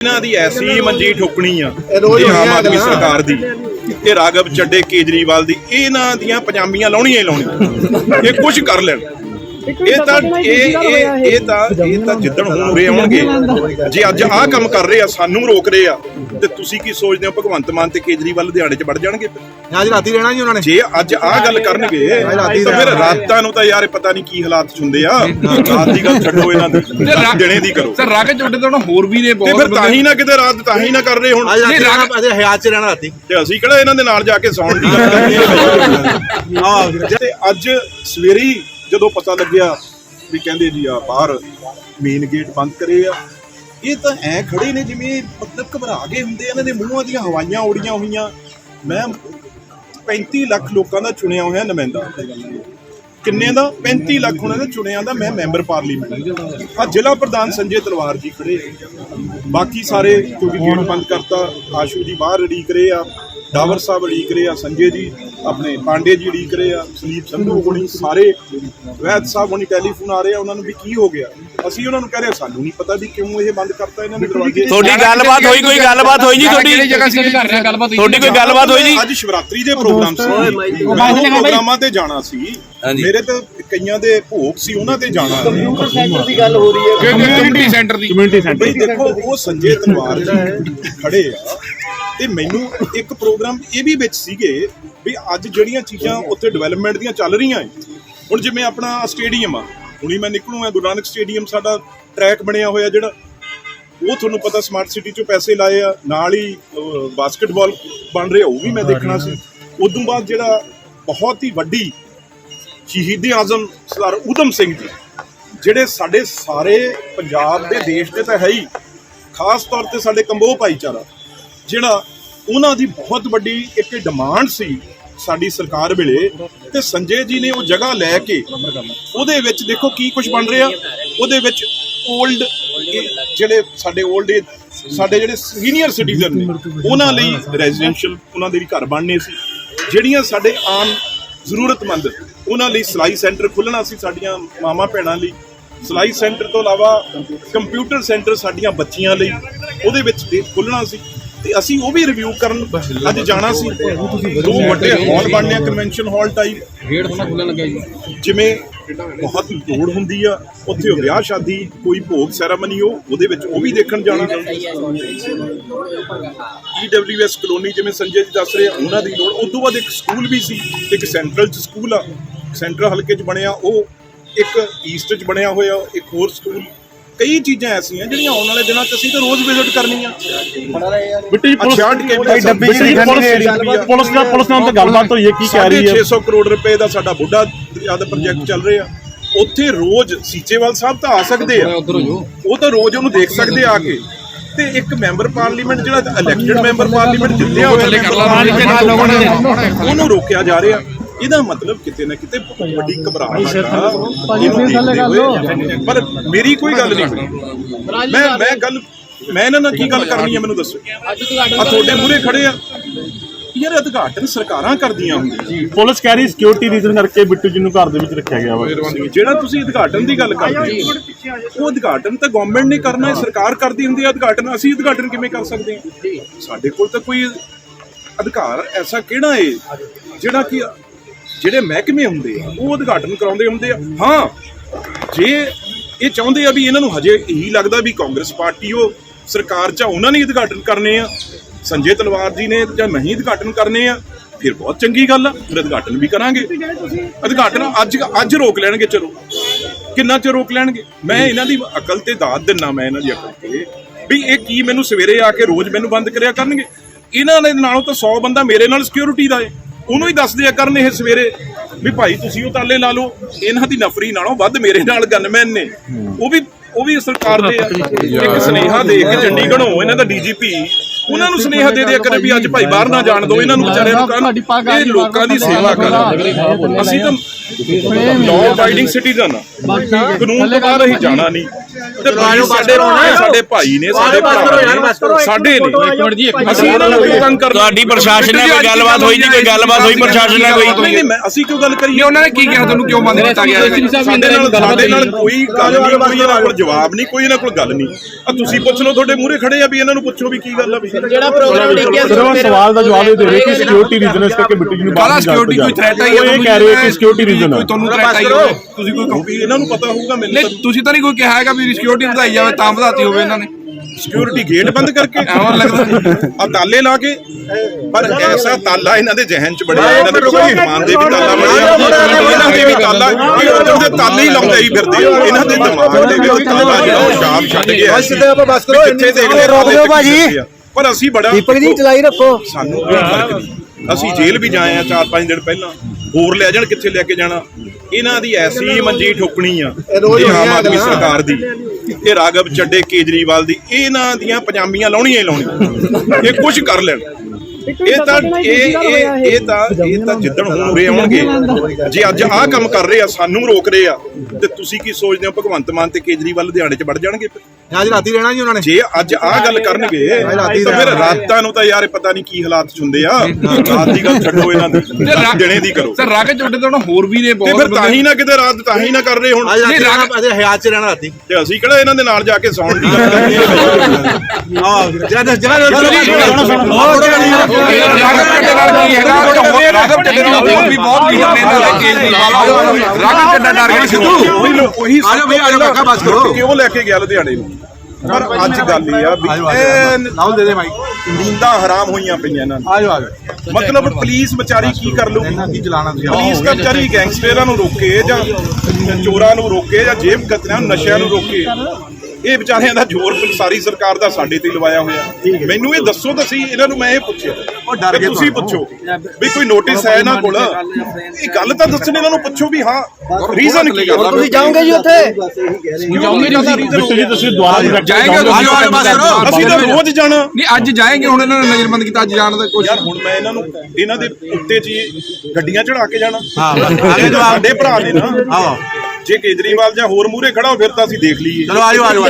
ਇਹਨਾਂ ਦੀ ਐਸੀ ਮੰਜੀ ਠੋਕਣੀ ਆ ਇਹ ਰੋਜ਼ ਇਹ ਆਮ ਆਦਮੀ। ਸਰਕਾਰ ਦੀ ਇਹ ਰਾਗਵ ਚੱਡੇ ਕੇਜਰੀਵਾਲ ਦੀ ਇਹਨਾਂ ਦੀਆਂ ਪਜਾਮੀਆਂ ਲਾਉਣੀਆਂ ਹੀ ਲਾਉਣੀਆਂ ਇਹ ਕੁਝ ਕਰ ਲੈਣ ਇਹ ਤਾਂ ਇਹ ਇਹ ਇਹ। ਤਾਂ ਇਹ ਤਾਂ ਜਿੱਦਣ ਉਰੇ ਆਉਣਗੇ। ਜੇ ਅੱਜ ਆਹ ਕੰਮ ਕਰ ਰਹੇ ਆ ਸਾਨੂੰ ਰੋਕ ਰਹੇ ਆ। ਤੇ ਤੁਸੀਂ ਕੀ ਸੋਚਦੇ ਹੋ ਭਗਵੰਤ ਮਾਨ ਤੇ ਕੇਜਰੀਵਾਲ ਲੁਧਿਆਣੇ 'ਚ ਵੜ ਜਾਣਗੇ? ਅੱਜ ਰਾਤੀ ਰਹਿਣਾ ਜੀ ਉਹਨਾਂ ਨੇ। ਜੇ ਅੱਜ ਆਹ ਗੱਲ ਕਰਨਗੇ ਤਾਂ ਫਿਰ ਦਾ- ਰਾਤਾਂ ਨੂੰ ਤਾਂ ਯਾਰ ਇਹ ਪਤਾ ਨਹੀਂ ਕੀ ਹਾਲਾਤ 'ਚ ਹੁੰਦੇ ਆ। ਰਾਤ ਦੀ ਗੱਲ ਛੱਡੋ ਇਹਨਾਂ ਦੀ। ਦਿਨੇ ਦੀ ਕਰੋ। ਸਰ ਰਾਗੇ ਚੋਡੇ ਤੋਂ ਹੋਰ ਵੀ ਨੇ ਤੇ ਬਹੁਤ ਫਿਰ ਤਾਂ ਹੀ ਨਾ ਕਿਤੇ ਰਾਤ ਤਾਂ ਹੀ ਨਾ ਕਰ ਰਹੇ ਹੁਣ। ਅੱਜ ਰਾਤੀ ਅਜੇ ਹਯਾਤ ਚ ਰਹਿਣਾ ਰਾਤੀ। ਤੇ ਅਸੀਂ ਕਿਹੜਾ ਇਹਨਾਂ ਦੇ ਨਾਲ ਜਾ ਕੇ ਸੌਣ ਦੀ ਗੱਲ ਕਰਨੀ ਹੈ ਆਹ ਤੇ ਅੱਜ ਸਵੇਰੇ ਹੀ ਜਦੋਂ ਪਤਾ ਲੱਗਿਆ ਵੀ ਕਹਿੰਦੇ ਜੀ ਆ ਬਾਹਰ ਮੇਨ ਗੇਟ ਬੰਦ ਕਰੇ ਆ, ਇਹ ਤਾਂ ਐ ਖੜੇ ਨੇ ਜਿਵੇਂ ਮਤਲਬ ਘਬਰਾ ਗਏ ਹੁੰਦੇ ਇਹਨਾਂ ਦੇ ਮੂੰਹਾਂ ਦੀਆਂ ਹਵਾਈਆਂ ਉੜੀਆਂ ਹੋਈਆਂ। ਮੈਂ 35 ਲੱਖ ਲੋਕਾਂ ਦਾ ਚੁਣਿਆ ਹੋਇਆ ਨੁਮਾਇੰਦਾ। ਕਿੰਨੇ ਦਾ? 35 ਲੱਖ ਉਹਨਾਂ ਦਾ ਚੁਣਿਆ ਦਾ, ਮੈਂ ਮੈਂਬਰ ਪਾਰਲੀਮੈਂਟ ਆ ਜ਼ਿਲ੍ਹਾ ਪ੍ਰਧਾਨ ਸੰਜੇ ਤਲਵਾਰ ਜੀ ਖੜੇ ਬਾਕੀ ਸਾਰੇ ਕਿਉਂਕਿ ਗੇਟ ਬੰਦ ਕਰਤਾ, ਆਸ਼ੂ ਜੀ ਬਾਹਰ ਉਡੀਕ ਰਹੇ ਆ। ਡਾਵਰ ਸਾਹਿਬ ਉਡੀਕ ਰਹੇ ਆ ਸੰਜੇ ਜੀ ਆਪਣੇ ਪਾਂਡੇ ਜੀ ਉਡੀਕ ਰਹੇ ਆ ਸੰਦੀਪ ਸੰਧੂ ਹੋਣੀ ਸਾਰੇ ਵੈਦ ਸਾਹਿਬ ਹੋਣੀ ਟੈਲੀਫੋਨ ਆ ਰਹੇ ਆ ਉਹਨਾਂ ਨੂੰ ਵੀ ਕੀ ਹੋ ਗਿਆ? ਅਸੀਂ ਉਹਨਾਂ ਨੂੰ ਕਹਿ ਰਹੇ ਆ, ਸਾਨੂੰ ਨਹੀਂ ਪਤਾ ਵੀ ਕਿਉਂ ਇਹ ਬੰਦ ਕਰਤਾ ਇਹਨਾਂ ਨੇ ਦਰਵਾਜ਼ੇ ਤੁਹਾਡੀ ਗੱਲਬਾਤ ਹੋਈ ਕੋਈ ਗੱਲਬਾਤ ਹੋਈ ਜੀ? ਕਿਹੜੀ ਤੁਹਾਡੀ ਜਗ੍ਹਾ ਸੀ ਕਰ ਰਿਹਾ ਗੱਲਬਾਤ ਤੁਹਾਡੀ ਕੋਈ ਗੱਲਬਾਤ ਹੋਈ ਜੀ? ਅੱਜ ਸ਼ਿਵਰਾਤਰੀ ਦੇ ਪ੍ਰੋਗਰਾਮ ਸੀ। ਪ੍ਰੋਗਰਾਮਾਂ ਤੇ ਜਾਣਾ ਸੀ। ਮੇਰੇ ਤਾਂ ਕਈਆਂ ਦੇ ਭੋਗ ਸੀ ਉਹਨਾਂ ਤੇ ਜਾਣਾ ਕਮਿਊਨਿਟੀ ਸੈਂਟਰ ਦੀ। ਬਈ ਦੇਖੋ ਉਹ ਸੰਜੇ ਤਲਵਾਰ ਜੀ ਖੜੇ ਆ। ਤੇ ਮੈਨੂੰ ਇੱਕ ਪ੍ਰੋਗਰਾਮ ਇਹ ਵੀ ਵਿੱਚ ਸੀਗੇ ਵੀ ਅੱਜ ਜਿਹੜੀਆਂ ਚੀਜ਼ਾਂ ਉੱਥੇ ਡਿਵੈਲਪਮੈਂਟ ਦੀਆਂ ਚੱਲ ਰਹੀਆਂ ਹੁਣ ਜਿਵੇਂ ਆਪਣਾ ਸਟੇਡੀਅਮ ਆ ਹੁਣੀ ਮੈਂ ਨਿਕਲੂਗਾ ਗੁਰੂ ਨਾਨਕ ਸਟੇਡੀਅਮ ਸਾਡਾ ਟਰੈਕ ਬਣਿਆ ਹੋਇਆ ਜਿਹੜਾ ਉਹ ਤੁਹਾਨੂੰ ਪਤਾ ਸਮਾਰਟ ਸਿਟੀ ਚੋਂ ਪੈਸੇ ਲਾਏ ਆ ਨਾਲ ਹੀ ਬਾਸਕਟਬਾਲ ਬਣ ਰਿਹਾ ਉਹ ਵੀ ਮੈਂ ਦੇਖਣਾ ਸੀ। ਉਦੋਂ ਬਾਅਦ ਜਿਹੜਾ ਬਹੁਤ ਹੀ ਵੱਡੀ ਸ਼ਹੀਦ ਆਜ਼ਮ ਸਰਦਾਰ ਊਧਮ ਸਿੰਘ ਜੀ ਜਿਹੜੇ ਸਾਡੇ ਸਾਰੇ ਪੰਜਾਬ ਦੇ ਦੇਸ਼ ਦੇ ਤਾਂ ਹੈ ਹੀ ਖਾਸ ਤੌਰ ਤੇ ਸਾਡੇ ਕੰਬੋਹ ਭਾਈਚਾਰਾ। ਜਿਹੜਾ ਉਹਨਾਂ ਦੀ ਬਹੁਤ ਵੱਡੀ ਇੱਕ ਡਿਮਾਂਡ ਸੀ ਸਾਡੀ ਸਰਕਾਰ ਵੇਲੇ, ਤੇ ਸੰਜੇ ਜੀ ਨੇ ਉਹ ਜਗ੍ਹਾ ਲੈ ਕੇ ਉਹਦੇ ਵਿੱਚ ਦੇਖੋ ਕੀ ਕੁਝ ਬਣ ਰਿਹਾ। ਉਹਦੇ ਵਿੱਚ 올ਡ ਜਿਹੜੇ ਸਾਡੇ 올ਡ ਸਾਡੇ ਜਿਹੜੇ ਸੀਨੀਅਰ ਸਿਟੀਜ਼ਨ ਨੇ, ਉਹਨਾਂ ਲਈ ਰੈਜ਼ੀਡੈਂਸ਼ੀਅਲ ਉਹਨਾਂ ਦੇ ਵੀ ਘਰ ਬਣਨੇ ਸੀ। ਜਿਹੜੀਆਂ ਸਾਡੇ ਆਮ ਜ਼ਰੂਰਤਮੰਦ, ਉਹਨਾਂ ਲਈ ਸਿਲਾਈ ਸੈਂਟਰ ਖੁੱਲਣਾ ਸੀ ਸਾਡੀਆਂ ਮਾਮਾ ਭੈਣਾਂ ਲਈ। ਸਿਲਾਈ ਸੈਂਟਰ ਤੋਂ ਇਲਾਵਾ ਕੰਪਿਊਟਰ ਸੈਂਟਰ ਸਾਡੀਆਂ ਬੱਚੀਆਂ ਲਈ ਉਹਦੇ ਵਿੱਚ ਦੇ ਖੁੱਲਣਾ ਸੀ। ਤੇ ਅਸੀਂ ਉਹ ਵੀ ਰਿਵਿਊ ਕਰਨ ਅੱਜ ਜਾਣਾ ਸੀ। ਦੋ ਵੱਡੇ ਹਾਲ ਬਣਨੇ ਆ ਕਨਵੈਨਸ਼ਨ ਹਾਲ ਟਾਈਪ ਗੇਟ ਥੋੜਾ ਖੁੱਲਣ ਲੱਗਾ ਜੀ। ਜਿਵੇਂ ਬਹੁਤ ਲੋੜ ਹੁੰਦੀ ਆ ਉੱਥੇ ਵਿਆਹ ਸ਼ਾਦੀ ਕੋਈ ਭੋਗ ਸੈਰਾਮਨੀ ਉਹ ਉਹਦੇ ਵਿੱਚ ਉਹ ਵੀ ਦੇਖਣ ਜਾਣਾ। ਈਡਬਲਯੂਐਸ ਕਲੋਨੀ ਜਿਵੇਂ ਸੰਜੇ ਜੀ ਦੱਸ ਰਹੇ ਆ ਉਹਨਾਂ ਦੀ ਲੋੜ ਉਸ ਤੋਂ ਬਾਅਦ ਇੱਕ ਸਕੂਲ ਵੀ ਸੀ ਇੱਕ ਸੈਂਟਰਲ ਚ ਸਕੂਲ ਆ। ਸੈਂਟਰਲ ਹਲਕੇ ਚ ਬਣਿਆ ਉਹ ਇੱਕ ਈਸਟ ਚ ਬਣਿਆ ਹੋਇਆ ਇੱਕ ਹੋਰ ਸਕੂਲ। ਕਈ ਚੀਜ਼ਾਂ ਐਸੀਆਂ ਜਿਹੜੀਆਂ ਆਉਣ ਵਾਲੇ ਦਿਨਾਂ 'ਚ ਅਸੀਂ ਤਾਂ ਰੋਜ਼ ਵਿਜ਼ਿਟ ਕਰਨੀਆਂ। ਬਿੱਟੀ ਅੱਛਾ ਕੇ ਡੱਬੀ ਬਿੱਟੀ ਜਿਹੜੀ ਪੁਲਿਸ ਪੁਲਿਸ ਨਾਲ ਪੁਲਿਸ ਨਾਲ ਤਾਂ ਗੱਲਬਾਤ ਹੋਈ ਹੈ ਕੀ ਕਹਿ ਰਹੀ ਹੈ? 600 ਕਰੋੜ ਰੁਪਏ ਦਾ ਸਾਡਾ ਬੁੱਢਾ ਦਰਿਆ ਦਾ ਪ੍ਰੋਜੈਕਟ ਚੱਲ ਰਿਹਾ ਉੱਥੇ ਰੋਜ਼ ਸੀਚੇਵਾਲ ਸਾਹਿਬ ਤਾਂ ਆ ਸਕਦੇ ਆ। ਹੋ ਉਹ ਤਾਂ ਰੋਜ਼ ਉਹਨੂੰ ਦੇਖ ਸਕਦੇ ਆ ਕੇ। ਤੇ ਇੱਕ ਮੈਂਬਰ ਪਾਰਲੀਮੈਂਟ ਜਿਹੜਾ ਇਲੈਕਟਡ ਮੈਂਬਰ ਪਾਰਲੀਮੈਂਟ ਜਿੱਤਿਆ ਹੋਇਆ ਉਹਨੂੰ ਰੋਕਿਆ ਜਾ ਰਿਹਾ। ਇਹਦਾ ਮਤਲਬ ਕਿਤੇ ਨਾ ਕਿਤੇ ਬਹੁਤ ਵੱਡੀ ਘਬਰਾਹਟ ਆ ਪਰ ਮੇਰੀ ਕੋਈ ਗੱਲ ਨਹੀਂ ਹੋਈ। ਮੈਂ ਮੈਂ ਗੱਲ ਮੈਂ ਇਹਨਾਂ ਨਾਲ ਕੀ ਗੱਲ ਕਰਨੀ ਹੈ ਮੈਨੂੰ ਦੱਸੋ। ਆ ਤੁਹਾਡੇ ਮੂਹਰੇ ਖੜੇ ਆ। ਯਾਰ ਉਦਘਾਟਨ ਸਰਕਾਰਾਂ ਕਰਦੀਆਂ ਹੁੰਦੀਆਂ। ਪੁਲਿਸ ਕਹਿ ਰਹੀ ਸਿਕਿਉਰਿਟੀ ਰੀਜ਼ਨ ਕਰਕੇ ਬਿੱਟੂ ਜੀ ਨੂੰ ਘਰ ਦੇ ਵਿੱਚ ਰੱਖਿਆ ਗਿਆ ਵਾ। ਜਿਹੜਾ ਤੁਸੀਂ ਉਦਘਾਟਨ ਦੀ ਗੱਲ ਕਰਦੇ ਹੋ ਉਹ ਉਦਘਾਟਨ ਤਾਂ ਗਵਰਨਮੈਂਟ ਨੇ ਕਰਨਾ ਹੈ ਸਰਕਾਰ ਕਰਦੀ ਹੁੰਦੀ ਹੈ ਉਦਘਾਟਨ। ਅਸੀਂ ਉਦਘਾਟਨ ਕਿਵੇਂ ਕਰ ਸਕਦੇ ਹਾਂ? ਸਾਡੇ ਕੋਲ ਤਾਂ ਕੋਈ ਅਧਿਕਾਰ ਐਸਾ ਕਿਹੜਾ ਹੈ ਜਿਹੜਾ ਕਿ ਜਿਹੜੇ ਮਹਿਕਮੇ ਹੁੰਦੇ ਆ, ਉਹ ਉਦਘਾਟਨ ਕਰਾਉਂਦੇ ਹੁੰਦੇ ਆ। ਹਾਂ, ਜੇ ਇਹ ਚਾਹੁੰਦੇ ਆ ਵੀ ਇਹਨਾਂ ਨੂੰ ਹਜੇ ਇਹੀ ਲੱਗਦਾ ਵੀ ਕਾਂਗਰਸ ਪਾਰਟੀ ਉਹ ਸਰਕਾਰ ਚ ਉਹਨਾਂ ਨੇ ਉਦਘਾਟਨ ਕਰਨੇ ਆ, ਸੰਜੇ ਤਲਵਾਰ ਜੀ ਨੇ ਜਾਂ ਮੈਂ ਹੀ ਉਦਘਾਟਨ ਕਰਨੇ ਆ, ਫਿਰ ਬਹੁਤ ਚੰਗੀ ਗੱਲ ਆ, ਫਿਰ ਉਦਘਾਟਨ ਵੀ ਕਰਾਂਗੇ। ਉਦਘਾਟਨ ਅੱਜ ਅੱਜ ਰੋਕ ਲੈਣਗੇ, ਚਲੋ। ਕਿੰਨਾ ਚਿਰ ਰੋਕ ਲੈਣਗੇ? ਮੈਂ ਇਹਨਾਂ ਦੀ ਅਕਲ ਤੇ ਦਾਤ ਦਿੰਨਾ, ਮੈਂ ਇਹਨਾਂ ਦੀ ਅਕਲ ਤੇ, ਵੀ ਇਹ ਕੀ ਮੈਨੂੰ ਸਵੇਰੇ ਆ ਕੇ ਰੋਜ਼ ਮੈਨੂੰ ਬੰਦ ਕਰਿਆ ਕਰਨਗੇ? ਇਹਨਾਂ ਦੇ ਨਾਲੋਂ ਤਾਂ 100 ਬੰਦਾ ਮੇਰੇ ਨਾਲ ਸਿਕਿਉਰਿਟੀ ਦਾ ਏ। ਉਹਨੂੰ ਹੀ ਦੱਸ ਦਿਆ ਕਰਨ ਇਹ ਸਵੇਰੇ ਵੀ ਭਾਈ ਤੁਸੀਂ ਉਹ ਤਾਲੇ ਲਾ ਲਓ ਇਹਨਾਂ ਦੀ ਨਫਰੀ ਨਾਲੋਂ ਵੱਧ ਮੇਰੇ ਨਾਲ ਗਨਮੈਨ ਨੇ। ਉਹ ਵੀ ਉਹ ਵੀ ਸਰਕਾਰ ਦੇ ਆ। ਇੱਕ ਸੁਨੇਹਾ ਦੇ ਕੇ ਚੰਡੀਗੜ੍ਹੋਂ ਇਹਨਾਂ ਦਾ ਡੀਜੀਪੀ ਉਹਨਾਂ ਨੂੰ ਸੁਨੇਹਾ ਦੇ ਦਿਆ ਕਰੇ ਵੀ ਅੱਜ ਭਾਈ ਬਾਹਰ ਨਾ ਜਾਣ ਦਿਓ ਇਹਨਾਂ ਨੂੰ ਵਿਚਾਰਿਆਂ ਨੂੰ ਕਰਨ ਇਹ ਲੋਕਾਂ ਦੀ ਸੇਵਾ ਕਰਨ ਅਸੀਂ ਤਾਂ ਲਾਅ ਅਬਾਈਡਿੰਗ ਸਿਟੀਜ਼ਨ ਆ। ਕਾਨੂੰਨ ਤੋਂ ਬਾਹਰ ਅਸੀਂ ਜਾਣਾ ਨਹੀਂ। ਤੇ ਪੁਲਿਸ ਸਾਡੇ ਸਾਡੇ ਭਾਈ ਨੇ ਸਾਡੇ ਭਰਾ ਨੇ। ਸਾਡੇ ਨੇ ਇੱਕ ਮਿੰਟ ਜੀ ਇੱਕ ਮਿੰਟ ਅਸੀਂ ਇਹਨਾਂ ਨੂੰ ਕਿਉਂ ਤੰਗ ਕਰਨਾ ਤੁਹਾਡੀ ਪ੍ਰਸ਼ਾਸਨ ਨਾਲ ਕੋਈ ਗੱਲਬਾਤ ਹੋਈ ਜੀ ਕੋਈ ਗੱਲਬਾਤ ਹੋਈ ਪ੍ਰਸ਼ਾਸਨ ਨਾਲ ਕੋਈ? ਨਹੀਂ ਮੈਂ ਅਸੀਂ ਕਿਉਂ ਗੱਲ ਕਰੀਏ? ਉਹਨਾਂ ਨੇ ਕੀ ਕਿਹਾ? ਤੁਹਾਨੂੰ ਕਿਉਂ ਬੰਦ ਕੀਤਾ ਗਿਆ? ਸਾਡੇ ਨਾਲ ਸਾਡੇ ਨਾਲ ਕੋਈ ਗੱਲ ਨਹੀਂ ਕੋਈ ਇਹਨਾਂ ਕੋਲ ਜਵਾਬ ਨਹੀਂ ਕੋਈ ਇਹਨਾਂ ਕੋਲ ਗੱਲ ਨਹੀਂ। ਆ ਤੁਸੀਂ ਪੁੱਛ ਲਓ ਤੁਹਾਡੇ ਮੂਹਰੇ ਖੜੇ ਆ ਵੀ ਇਹਨਾਂ ਨੂੰ ਪੁੱਛੋ ਵੀ ਕੀ ਗੱਲ ਆ ਵੀ। ਜਿਹੜਾ ਪ੍ਰੋਗਰਾਮ ਡਿੱਗਿਆ ਸੀ ਸਵਾਲ ਦਾ ਜਵਾਬ ਇਹ ਦੇ ਰਹੇ ਕਿ ਸਿਕਿਉਰਿਟੀ ਰੀਜ਼ਨ ਇਸ ਕਰਕੇ ਜੀ ਨੂੰ ਬਾਹਰ ਨਹੀਂ ਸਿਕਿਉਰਿਟੀ ਕੋਈ ਥ੍ਰੈਟ ਆਈ ਉਹ ਇਹ ਕਹਿ ਰਹੇ ਕਿ ਸਿਕਿਉਰਿਟੀ ਰੀਜ਼ਨ ਹੈ ਤੁਹਾਨੂੰ ਥ੍ਰੈਟ ਆਈ ਹੋਵੇ ਤੁਸੀਂ ਕੋਈ ਇਹਨਾਂ ਨੂੰ ਪਤਾ ਹੋਊਗਾ ਮੈਨੂੰ ਨਹੀਂ ਤੁਸੀਂ ਤਾਂ ਨਹੀਂ ਕੋਈ ਕਿਹਾ ਹੈਗਾ ਵੀ ਸਿਕਿਉਰਿਟੀ ਵਧਾਈ ਜਾਵੇ ਤਾਂ ਵਧਾਤੀ ਹੋਵੇ ਇਹਨਾਂ ਨੇ। ਸਿਕਿਉਰਿਟੀ ਗੇਟ ਬੰਦ ਕਰਕੇ। ਐਵੇਂ ਲੱਗਦਾ। ਆ ਤਾਲੇ ਲਾ ਕੇ। ਪਰ ਐਸਾ ਤਾਲਾ ਇਹਨਾਂ ਦੇ ਜ਼ਿਹਨ ਚ ਬੜਿਆ। ਇਹਨਾਂ ਦੇ ਭਗਵਾਨ ਦੇ ਵੀ ਤਾਲਾ ਬੜਿਆ। ਇਹਨਾਂ ਦੇ ਵੀ ਤਾਲਾ ਇਹ ਉਹਦੇ ਤਾਲੇ ਹੀ ਲਾਉਂਦੇ ਹੀ ਫਿਰਦੇ ਆ। ਇਹਨਾਂ ਦੇ ਦਿਮਾਗ ਦੇ ਵਿੱਚ ਤਾਲਾ ਜਿਹੜਾ ਉਹ ਸ਼ਾਪ ਛੱਡ ਗਿਆ ਬਸ ਆਪਾਂ ਬਸ ਕਰੋ। ਕਿੱਥੇ ਦੇਖਦੇ ਰੋਕ ਦਿਓ ਭਾਜੀ। ਪਰ ਅਸੀਂ ਬੜਾ ਦੀਪਕ ਜੀ ਚਲਾਈ ਰੱਖੋ। ਸਾਨੂੰ ਕੋਈ ਫ਼ਰਕ ਨਹੀਂ। ਅਸੀਂ ਜੇਲ੍ਹ ਵੀ ਜਾਏ ਆ 4-5 ਦਿਨ ਪਹਿਲਾਂ। ਹੋਰ ਲੈ ਜਾਣ ਕਿੱਥੇ ਲੈ ਕੇ ਜਾਣਾ? ਇਹਨਾਂ ਦੀ ਐਸੀ ਮੰਜੀ ਠੋਕਣੀ ਆ ਇਹ ਆਮ ਆਦਮੀ ਸਰਕਾਰ ਦੀ। ਇਹ ਰਾਗਵ ਚੱਡੇ ਕੇਜਰੀਵਾਲ ਦੀ ਇਹਨਾਂ ਦੀਆਂ ਪਜਾਮੀਆਂ ਲਾਉਣੀਆਂ ਹੀ ਲਾਉਣੀਆਂ। ਇਹ ਕੁਝ ਕਰ ਲੈਣ। ਇਹ ਤਾਂ ਇਹ ਇਹ ਇਹ ਤਾਂ ਇਹ ਤਾਂ ਜਿੱਦਣ ਹੋਰੇ ਆਉਣਗੇ। ਜੇ ਅੱਜ ਆਹ ਕੰਮ ਕਰ ਰਹੇ ਆ ਸਾਨੂੰ ਰੋਕ ਰਹੇ ਆ ਤੇ ਤੁਸੀਂ ਕੀ ਸੋਚਦੇ ਹੋ? ਭਗਵੰਤ ਮਾਨ ਤੇ ਕੇਜਰੀਵਾਲ ਲੁਧਿਆਣੇ 'ਚ ਵੜ ਜਾਣਗੇ ਅੱਜ ਰਾਤੀ ਰਹਿਣਾ ਜੀ ਉਹਨਾਂ ਨੇ। ਜੇ ਅੱਜ ਆਹ ਗੱਲ ਕਰਨਗੇ ਤਾਂ ਫਿਰ ਰਾਤਾਂ ਨੂੰ ਤਾਂ ਯਾਰ ਇਹ ਪਤਾ ਨਹੀਂ ਕੀ ਹਾਲਾਤ 'ਚ ਹੁੰਦੇ ਆ। ਰਾਤ ਦੀ ਗੱਲ ਛੱਡੋ ਇਹਨਾਂ ਦੀ। ਦਿਨੇ ਦੀ ਕਰੋ। ਸਰ ਰਾਗੇ ਚੋਡੇ ਤਾਂ ਹੁਣ ਹੋਰ ਵੀ ਨੇ ਤੇ ਬਹੁਤ ਫਿਰ ਤਾਂ ਹੀ ਨਾ ਕਿਤੇ ਰਾਤ ਤਾਂ ਹੀ ਨਾ ਕਰ ਰਹੇ ਹੁਣ। ਅੱਜ ਰਾਤੀ ਅਜੇ ਹਯਾਤ ਚ ਰਹਿਣਾ ਰਾਤੀ। ਤੇ ਅਸੀਂ ਕਿਹੜਾ ਇਹਨਾਂ ਦੇ ਨਾਲ ਜਾ ਕੇ ਸੌਣ ਦੀ ਗੱਲ ਹੈ। ਆਹ ਜਿਹੜਾ ਰਾਗਵ ਚੱਡੇ ਨਾਲ ਕੀ ਹੈਗਾ? ਰਾਗਵ ਚੱਡੇ ਨਾਲ ਹੋਰ ਵੀ ਬਹੁਤ ਲੀਡਰ ਨੇ ਇਹਨਾਂ ਦੇ ਕੇਜਰੀਵਾਲ ਰਾਗਵ ਚੱਡਾ ਟਾਰਗੇਟ ਸਿੱਧੂ। ਉਹੀ ਉਹੀ ਆ ਜਾਓ ਬਈ, ਆ ਜਾਓ ਕਾਕਾ, ਬਸ ਕਰੋ। ਕਿਉਂ ਲੈ ਕੇ ਗਿਆ ਲੁਧਿਆਣੇ ਨੂੰ? ਪਰ ਅੱਜ ਗੱਲ ਇਹ ਆ ਵੀ ਐਨ ਲਾਓ ਦੇ ਦੇ ਮਾਈਕ ਨੀਂਦਾਂ ਹਰਾਮ ਹੋਈਆਂ ਪਈਆਂ ਇਹਨਾਂ ਨੂੰ। ਮਤਲਬ ਪੁਲਿਸ ਵਿਚਾਰੀ ਕੀ ਕਰ ਲੂ ਇਹਨਾਂ ਕੀ ਚਲਾਣਾ ਤੁਸੀਂ? ਪੁਲਿਸ ਤਾਂ ਵਿਚਾਰੀ ਗੈਂਗਸਟਰਾਂ ਨੂੰ ਰੋਕੇ ਜਾਂ ਚੋਰਾਂ ਨੂੰ ਰੋਕੇ ਜਾਂ ਜੇਬ ਕਤਲਿਆਂ ਨੂੰ ਨਸ਼ਿਆਂ ਨੂੰ ਰੋਕੇ? ਇਹ ਵਿਚਾਰਿਆਂ ਦਾ ਜ਼ੋਰ ਸਾਰੀ ਸਰਕਾਰ ਦਾ ਸਾਡੇ ਤੇ ਹੀ ਲਵਾਇਆ ਹੋਇਆ। ਮੈਨੂੰ ਇਹ ਦੱਸੋ ਤਾਂ ਸਹੀ ਇਹਨਾਂ ਨੂੰ ਮੈਂ ਇਹ ਪੁੱਛਿਆ। ਉਹ ਡਰ ਗਏ ਤੁਸੀਂ ਪੁੱਛੋ ਵੀ ਕੋਈ ਨੋਟਿਸ ਹੈ ਇਹਨਾਂ ਕੋਲ? ਇਹ ਗੱਲ ਤਾਂ ਦੱਸਣ ਇਹਨਾਂ ਨੂੰ ਪੁੱਛੋ ਵੀ ਹਾਂ ਰੀਜ਼ਨ ਕੀ ਆ? ਤੁਸੀਂ ਜਾਓਗੇ ਜੀ ਉੱਥੇ? ਜਾਓਗੇ ਜੀ ਤੁਸੀਂ? ਬਿੱਟੂ ਜੀ ਤੁਸੀਂ ਦੁਆਰਾ ਜਾਏਂਗੇ ਜਾਓਗੇ। ਤੁਸੀਂ ਆਵਾਜ਼ ਬਸ ਕਰੋ। ਅਸੀਂ ਤਾਂ ਰੋਜ਼ ਜਾਣਾ। ਨਹੀਂ ਅੱਜ ਜਾਏਂਗੇ ਹੁਣ ਇਹਨਾਂ ਨੇ ਨਜ਼ਰਬੰਦ ਕੀਤਾ ਅੱਜ ਜਾਣ ਦਾ ਕੁਝ ਯਾਰ ਹੁਣ ਮੈਂ ਇਹਨਾਂ ਨੂੰ ਇਹਨਾਂ ਦੇ ਉੱਤੇ ਜੀ ਗੱਡੀਆਂ ਚੜਾ ਕੇ ਜਾਣਾ। ਹਾਂ ਇਹ ਤਾਂ ਸਾਡੇ ਭਰਾ ਨੇ ਨਾ ਆਓ। ਜੇ ਕੇਜਰੀਵਾਲ ਜਾਂ ਹੋਰ ਮੂਰੇ ਖੜਾ ਹੋ ਫਿਰ ਤਾਂ ਅਸੀਂ ਦੇਖ ਲਈਏ। ਚਲੋ ਆਜੋ ਆਜੋ।